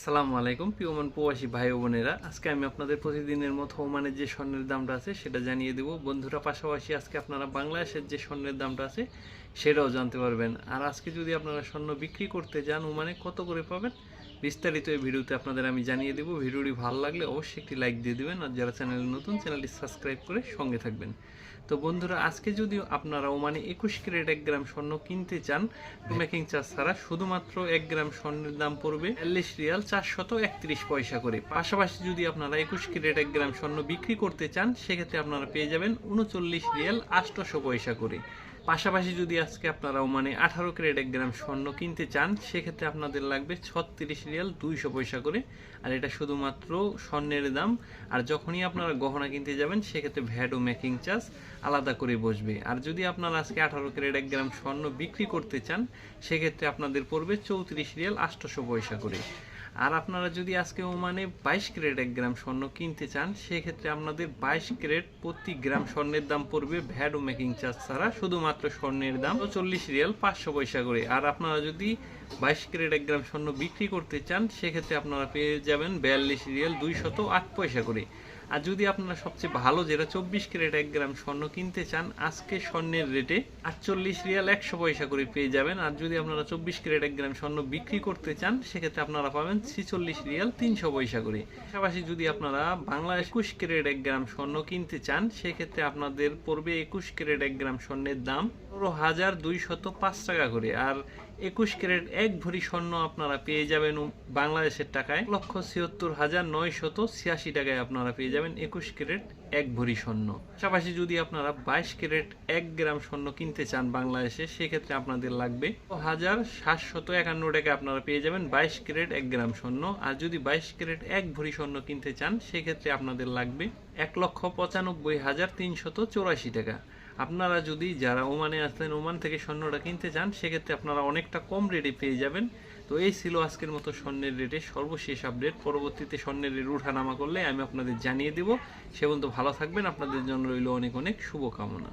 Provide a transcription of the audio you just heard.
আসসালামু আলাইকুম, পিওমান প্রবাসী ভাই বোনেরা। আজকে আমি আপনাদের প্রতিদিনের মতো ওমানের যে স্বর্ণের দামটা আছে, সেটা জানিয়ে দেব। বন্ধুরা, পাশাপাশি আজকে আপনারা বাংলাদেশের যে স্বর্ণের দামটা আছে, সেটাও জানতে পারবেন। আর আজকে যদি আপনারা স্বর্ণ বিক্রি করতে যান ওমানে, কত করে পাবেন? বিস্তারিত এই ভিডিওতে আপনাদের আমি জানিয়ে দেবো। ভিডিওটি ভালো লাগলে অবশ্যই একটি লাইক দিয়ে দেবেন। আর যারা চ্যানেলে নতুন, চ্যানেলটি সাবস্ক্রাইব করে সঙ্গে থাকবেন। তো বন্ধুরা, আজকে যদি আপনারা ওমানে একুশ ক্যারেট এক গ্রাম স্বর্ণ কিনতে চান, মেকিং চার্জ ছাড়া শুধুমাত্র এক গ্রাম স্বর্ণের দাম পড়বে চল্লিশ রিয়াল চারশত একত্রিশ পয়সা করে। পাশাপাশি যদি আপনারা একুশ ক্যারেট এক গ্রাম স্বর্ণ বিক্রি করতে চান, সেক্ষেত্রে আপনারা পেয়ে যাবেন উনচল্লিশ রিয়াল আষ্টশো পয়সা করে। পাশাপাশি যদি আজকে আপনারা মানে আঠারো ক্যারেট এক গ্রাম স্বর্ণ কিনতে চান, সেক্ষেত্রে আপনাদের লাগবে ছত্রিশ রিয়াল দুইশো পয়সা করে। আর এটা শুধুমাত্র স্বর্ণের দাম। আর যখনই আপনারা গহনা কিনতে যাবেন, সেক্ষেত্রে ভ্যাট ও মেকিং চার্জ আলাদা করে বসবে। আর যদি আপনারা আজকে আঠারো ক্যারেট এক গ্রাম স্বর্ণ বিক্রি করতে চান, সেক্ষেত্রে আপনাদের পড়বে চৌত্রিশ রিয়াল আটশোশো পয়সা করে। আর আপনারা যদি আজকে ওমানে বাইশ ক্যারেট এক গ্রাম স্বর্ণ কিনতে চান, সেক্ষেত্রে আপনাদের বাইশ ক্যারেট প্রতি গ্রাম স্বর্ণের দাম পড়বে ভ্যাট ও মেকিং চার্জ ছাড়া শুধুমাত্র স্বর্ণের দাম চল্লিশ রিয়াল পাঁচশো পয়সা করে। আর আপনারা যদি বাইশ ক্যারেট এক গ্রাম স্বর্ণ বিক্রি করতে চান, সেক্ষেত্রে আপনারা পেয়ে যাবেন বিয়াল্লিশ রিয়াল দুইশত আট পয়সা করে। আর যদি আপনারা সবচেয়ে ভালো যেটা চব্বিশ ক্যারেট এক গ্রাম স্বর্ণ কিনতে চান, আজকে স্বর্ণের রেটে আটচল্লিশ রিয়াল একশো পয়সা করে পেয়ে যাবেন। আর যদি আপনারা চব্বিশ ক্যারেট এক গ্রাম স্বর্ণ বিক্রি করতে চান, সেক্ষেত্রে আপনারা পাবেন ছিচল্লিশ রিয়াল তিনশো পয়সা করে। পাশাপাশি যদি আপনারা বাংলা একুশ ক্যারেট এক গ্রাম স্বর্ণ কিনতে চান, সেক্ষেত্রে আপনাদের পড়বে একুশ ক্যারেট এক গ্রাম স্বর্ণের দাম পনেরো হাজার দুইশত পাঁচ টাকা করে। আর একুশ ক্যারেট এক ভরি স্বর্ণ আপনারা পেয়ে যাবেন বাংলাদেশের টাকায়। লক্ষ ছিয়াত্তর হাজার নয়শত ছিয়াশি টাকায় আপনারা পেয়ে যাবেন একুশ ক্যারেট এক ভরি স্বর্ণ। পাশাপাশি যদি আপনারা বাইশ ক্যারেট এক গ্রাম স্বর্ণ কিনতে চান বাংলাদেশে, সেক্ষেত্রে আপনাদের লাগবে হাজার সাতশত একান্ন টাকা আপনারা পেয়ে যাবেন বাইশ ক্যারেট এক গ্রাম স্বর্ণ। আর যদি বাইশ ক্যারেট এক ভরি স্বর্ণ কিনতে চান, সেক্ষেত্রে আপনাদের লাগবে এক লক্ষ পঁচানব্বই হাজার তিনশত চৌরাশি টাকা। আপনারা যদি যারা ওমানে আসলেন, ওমান থেকে স্বর্ণটা কিনতে চান সেক্ষেত্রে আপনারা অনেকটা কম রেটে পেয়ে যাবেন। তো এই ছিল আজকের মতো স্বর্ণের রেটে সর্বশেষ আপডেট পরবর্তীতে স্বর্ণের রেট উঠানামা করলে আমি আপনাদের জানিয়ে দেব। সে পর্যন্ত ভালো থাকবেন। আপনাদের জন্য রইল অনেক অনেক শুভকামনা।